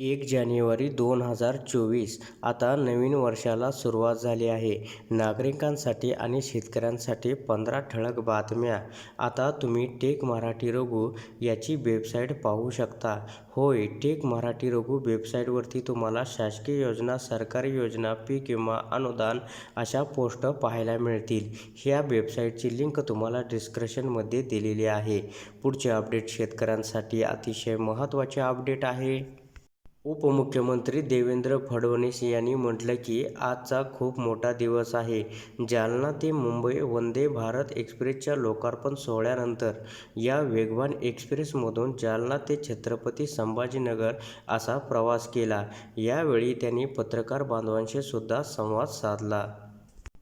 एक जानेवारी दोन हजार चोवीस. आता नवीन वर्षाला सुरुवात झाली आहे. नागरिकांसाठी आणि शेतकऱ्यांसाठी पंधरा ठळक बातम्या. आता तुम्ही टेक मराठी रघु याची वेबसाईट पाहू शकता. होय टेक मराठी रघु वेबसाईटवरती तुम्हाला शासकीय योजना सरकारी योजना पीक विमा अनुदान अशा पोस्ट पाहायला मिळतील. ह्या वेबसाईटची लिंक तुम्हाला डिस्क्रिप्शनमध्ये दिलेली आहे. पुढचे अपडेट शेतकऱ्यांसाठी अतिशय महत्त्वाचे अपडेट आहे. उपमुख्यमंत्री देवेंद्र फडणवीस यांनी म्हटलं की आजचा खूप मोठा दिवस आहे. जालना ते मुंबई वंदे भारत एक्सप्रेसच्या लोकार्पण सोहळ्यानंतर या वेगवान एक्सप्रेसमधून जालना ते छत्रपती संभाजीनगर असा प्रवास केला. यावेळी त्यांनी पत्रकार बांधवांशी सुद्धा संवाद साधला.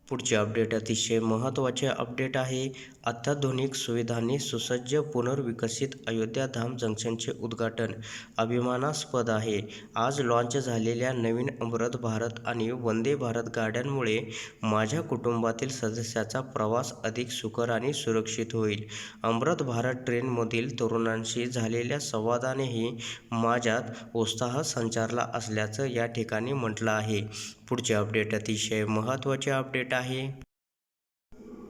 पुढचे अपडेट अतिशय महत्त्वाचे अपडेट आहे. अत्याधुनिक सुविधांनी सुसज्ज पुनर्विकसित अयोध्या धाम जंक्शनचे उद्घाटन अभिमानास्पद आहे. आज लॉन्च झालेल्या नवीन अमृत भारत आणि वंदे भारत गाड्यांमुळे माझ्या कुटुंबातील सदस्याचा प्रवास अधिक सुकर आणि सुरक्षित होईल. अमृत भारत ट्रेनमधील तरुणांशी झालेल्या संवादानेही माझ्यात उत्साह संचारला असल्याचं या ठिकाणी म्हटलं आहे. पुढचे अपडेट अतिशय महत्त्वाचे अपडेट आहे.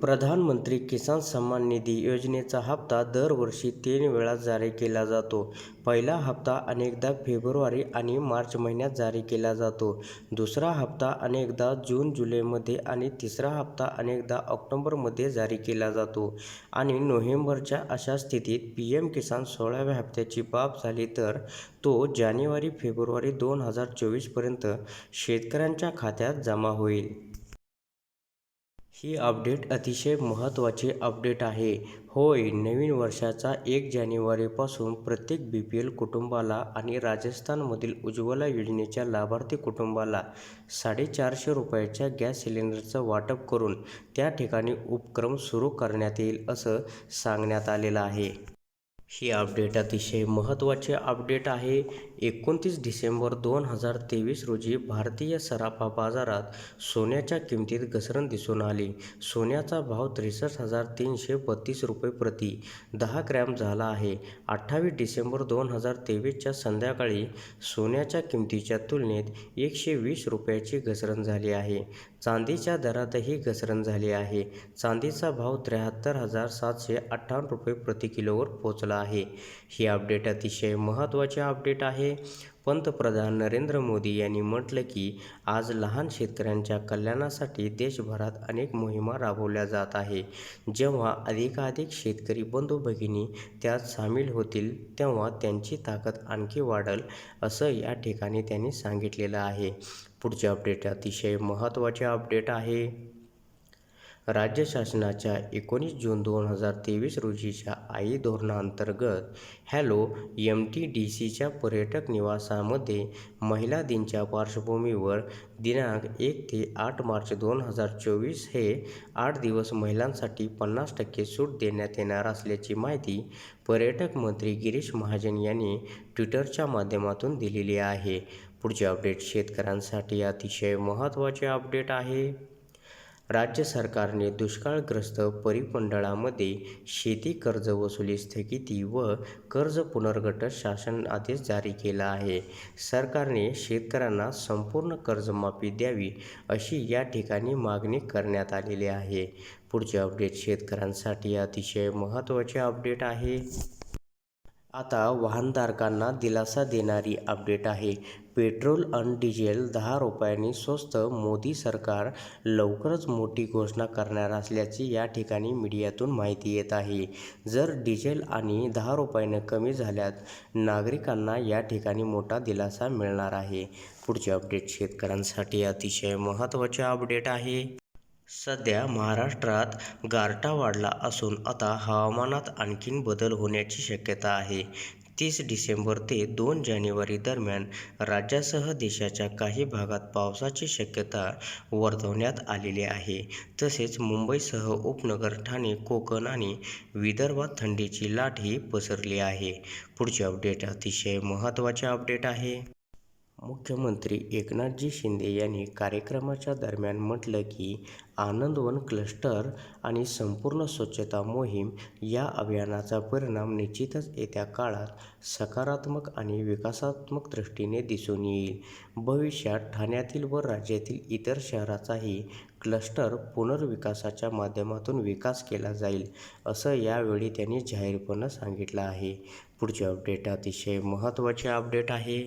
प्रधानमंत्री किसान सन्मान निधी योजनेचा हप्ता दरवर्षी तीन वेळा जारी केला जातो. पहिला हप्ता अनेकदा फेब्रुवारी आणि मार्च महिन्यात जारी केला जातो. दुसरा हप्ता अनेकदा जून जुलैमध्ये आणि तिसरा हप्ता अनेकदा ऑक्टोंबरमध्ये जारी केला जातो. आणि नोव्हेंबरच्या अशा स्थितीत पी एम किसान सोळाव्या हप्त्याची बाब झाली तर तो जानेवारी फेब्रुवारी दोन हजार चोवीसपर्यंत शेतकऱ्यांच्या खात्यात जमा होईल. ही अपडेट अतिशय महत्त्वाचे अपडेट आहे. होय नवीन वर्षाचा एक जानेवारीपासून प्रत्येक बी पी एल कुटुंबाला आणि राजस्थानमधील उज्ज्वला योजनेच्या लाभार्थी कुटुंबाला साडेचारशे रुपयाच्या गॅस सिलेंडरचं वाटप करून त्या ठिकाणी उपक्रम सुरू करण्यात येईल असं सांगण्यात आलेलं आहे. ही अपडेट अतिशय महत्त्वाचे अपडेट आहे. एकोणतीस डिसेंबर दोन हजार तेवीस रोजी भारतीय सराफा बाजारात सोन्याच्या किमतीत घसरण दिसून आली. सोन्याचा भाव त्रेसष्ट हजार तीनशे बत्तीस रुपये प्रति दहा ग्रॅम झाला आहे. अठ्ठावीस डिसेंबर दोन हजार तेवीसच्या संध्याकाळी सोन्याच्या किमतीच्या तुलनेत एकशे वीस रुपयाची घसरण झाली आहे. चांदीच्या दरातही घसरण झाली आहे. चांदीचा भाव त्र्याहत्तर हजार सातशे अठ्ठावन्न रुपये प्रति किलोवर पोचला आहे. ही अपडेट अतिशय महत्त्वाचे अपडेट आहे. पंतप्रधान नरेंद्र मोदी यांनी म्हटलं की आज लहान शेतकऱ्यांच्या कल्याणासाठी देशभरात अनेक मोहिमा राबवल्या जात आहे. जेव्हा अधिकाधिक शेतकरी बंधू भगिनी त्यात सामील होतील तेव्हा त्यांची ताकद आणखी वाढेल असं या ठिकाणी त्यांनी सांगितलेलं आहे. पुढचे अपडेट अतिशय महत्त्वाचे अपडेट आहे. राज्य शासनाच्या एकोणीस जून दोन हजार तेवीस रोजीच्या आई धोरणांतर्गत हॅलो एम टी डी सीच्या पर्यटक निवासामध्ये महिला दिनच्या पार्श्वभूमीवर दिनांक एक ते आठ मार्च दोन हजार चोवीस हे आठ दिवस महिलांसाठी पन्नास टक्के सूट देण्यात येणार असल्याची माहिती पर्यटक मंत्री गिरीश महाजन यांनी ट्विटरच्या माध्यमातून दिलेली आहे. पुढचे अपडेट शेतकऱ्यांसाठी अतिशय महत्त्वाचे अपडेट आहे. राज्य सरकारने दुष्काळग्रस्त परिमंडळामध्ये शेती कर्ज वसुली स्थगिती व कर्ज पुनर्गठन शासन आदेश जारी केला आहे. सरकारने शेतकऱ्यांना संपूर्ण कर्जमाफी द्यावी अशी या ठिकाणी मागणी करण्यात आलेली आहे. पुढचे अपडेट शेतकऱ्यांसाठी अतिशय महत्त्वाचे अपडेट आहे. आता वाहनधारकांना दिलासा देणारी अपडेट आहे. पेट्रोल आणि डिझेल दहा रुपयांनी स्वस्त मोदी सरकार लवकरच मोठी घोषणा करणार असल्याची या ठिकाणी मीडियातून माहिती येत आहे. जर डिझेल आणि दहा रुपयानं कमी झाल्यात नागरिकांना या ठिकाणी मोठा दिलासा मिळणार आहे. पुढचे अपडेट शेतकऱ्यांसाठी अतिशय महत्त्वाचे अपडेट आहे. सध्या महाराष्ट्रात गारठा वाढला असून आता हवामानात आणखीन बदल होण्याची शक्यता आहे. तीस डिसेंबर ते दोन जानेवारी दरम्यान राज्यासह देशाच्या काही भागात पावसाची शक्यता वर्तवण्यात आलेली आहे. तसेच मुंबईसह उपनगर ठाणे कोकण आणि विदर्भात थंडीची लाटही पसरली आहे. पुढचे अपडेट अतिशय महत्त्वाचे अपडेट आहे. मुख्यमंत्री एकनाथजी शिंदे यांनी कार्यक्रमाच्या दरम्यान म्हटलं की आनंदवन क्लस्टर आणि संपूर्ण स्वच्छता मोहीम या अभियानाचा परिणाम निश्चितच येत्या काळात सकारात्मक आणि विकासात्मक दृष्टीने दिसून येईल. भविष्यात ठाण्यातील व राज्यातील इतर शहराचाही क्लस्टर पुनर्विकासाच्या माध्यमातून विकास केला जाईल असं यावेळी त्यांनी जाहीरपणे सांगितलं आहे. पुढचे अपडेट अतिशय महत्त्वाचे अपडेट आहे.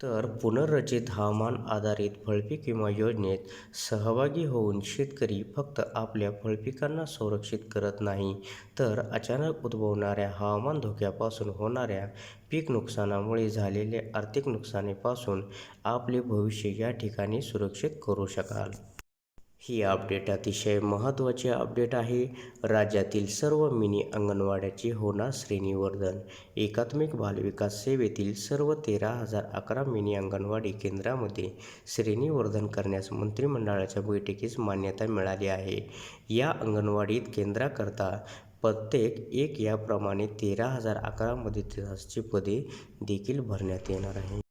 तर पुनर्रचित हवामान आधारित फळपीक विमा योजनेत सहभागी होऊन शेतकरी फक्त आपल्या फळपिकांना संरक्षित करत नाही तर अचानक उद्भवणाऱ्या हवामान धोक्यापासून होणाऱ्या पीक नुकसानामुळे झालेल्या आर्थिक नुकसानीपासून आपले भविष्य या ठिकाणी सुरक्षित करू शकाल. ही अपडेट अतिशय महत्त्वाची अपडेट आहे. राज्यातील सर्व मिनी अंगणवाड्याचे होणार श्रेणीवर्धन. एकात्मिक बालविकास सेवेतील सर्व तेरा हजार अकरा मिनी अंगणवाडी केंद्रामध्ये श्रेणीवर्धन करण्यास मंत्रिमंडळाच्या बैठकीस मान्यता मिळाली आहे. या अंगणवाडीत केंद्राकरता प्रत्येक एक याप्रमाणे तेरा हजार अकरामध्ये त्रासची पदे देखील भरण्यात येणार आहे.